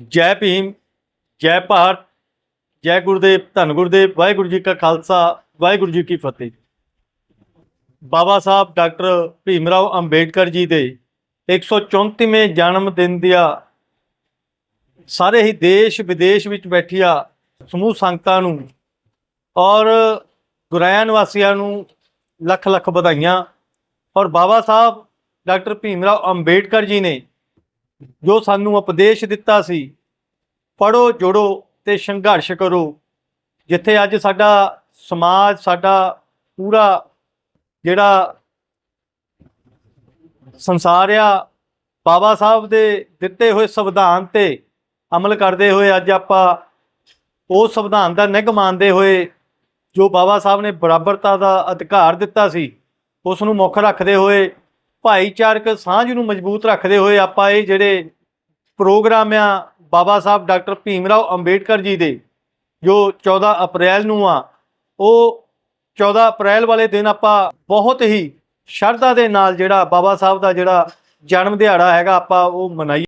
ਜੈ ਭੀਮ, ਜੈ ਭਾਰਤ, ਜੈ ਗੁਰਦੇਵ, ਧੰਨ ਗੁਰਦੇਵ, ਵਾਹਿਗੁਰੂ ਜੀ ਕਾ ਖਾਲਸਾ, ਵਾਹਿਗੁਰੂ ਜੀ ਕੀ ਫਤਿਹ। ਬਾਬਾ ਸਾਹਿਬ ਡਾਕਟਰ ਭੀਮ ਰਾਓ ਅੰਬੇਡਕਰ ਜੀ ਦੇ 134ਵੇਂ ਜਨਮ ਦਿਨ ਦੀਆਂ ਸਾਰੇ ਹੀ ਦੇਸ਼ ਵਿਦੇਸ਼ ਵਿੱਚ ਬੈਠੀਆਂ ਸਮੂਹ ਸੰਗਤਾਂ ਨੂੰ ਔਰ ਗੁਰਾਇਆ ਨਿਵਾਸੀਆਂ ਨੂੰ ਲੱਖ ਲੱਖ ਵਧਾਈਆਂ। ਔਰ ਬਾਬਾ ਸਾਹਿਬ ਡਾਕਟਰ ਭੀਮ ਰਾਓ ਅੰਬੇਡਕਰ ਜੀ ਨੇ ਜੋ ਸਾਨੂੰ ਉਪਦੇਸ਼ ਦਿੱਤਾ ਸੀ ਪੜੋ ਜੋੜੋ ਤੇ ਸੰਘਰਸ਼ ਕਰੋ। ਜਿੱਥੇ ਅੱਜ ਸਾਡਾ ਸਮਾਜ, ਸਾਡਾ ਪੂਰਾ ਜਿਹੜਾ ਸੰਸਾਰ ਆ, ਬਾਬਾ ਸਾਹਿਬ ਦੇ ਦਿੱਤੇ ਹੋਏ ਸੰਵਿਧਾਨ ਤੇ ਅਮਲ ਕਰਦੇ ਹੋਏ ਅੱਜ ਆਪਾਂ ਉਸ ਸੰਵਿਧਾਨ ਦਾ ਨਿੱਘ ਮੰਨਦੇ ਹੋਏ ਜੋ ਬਾਬਾ ਸਾਹਿਬ ਨੇ ਬਰਾਬਰਤਾ ਦਾ ਅਧਿਕਾਰ ਦਿੱਤਾ ਸੀ ਉਸ ਨੂੰ ਮੁੱਖ ਰੱਖਦੇ ਹੋਏ ਭਾਈਚਾਰਕ ਸਾਂਝ ਨੂੰ ਮਜ਼ਬੂਤ ਰੱਖਦੇ ਹੋਏ ਆਪਾਂ ਇਹ ਜਿਹੜੇ ਪ੍ਰੋਗਰਾਮ ਆ, ਬਾਬਾ ਸਾਹਿਬ ਡਾਕਟਰ ਭੀਮ ਰਾਓ ਅੰਬੇਡਕਰ ਜੀ ਦੇ, ਜੋ 14 ਅਪ੍ਰੈਲ ਨੂੰ ਆ, ਉਹ 14 ਅਪ੍ਰੈਲ ਵਾਲੇ ਦਿਨ ਆਪਾਂ ਬਹੁਤ ਹੀ ਸ਼ਰਧਾ ਦੇ ਨਾਲ ਜਿਹੜਾ ਬਾਬਾ ਸਾਹਿਬ ਦਾ ਜਿਹੜਾ ਜਨਮ ਦਿਹਾੜਾ ਹੈਗਾ ਆਪਾਂ ਉਹ ਮਨਾਈ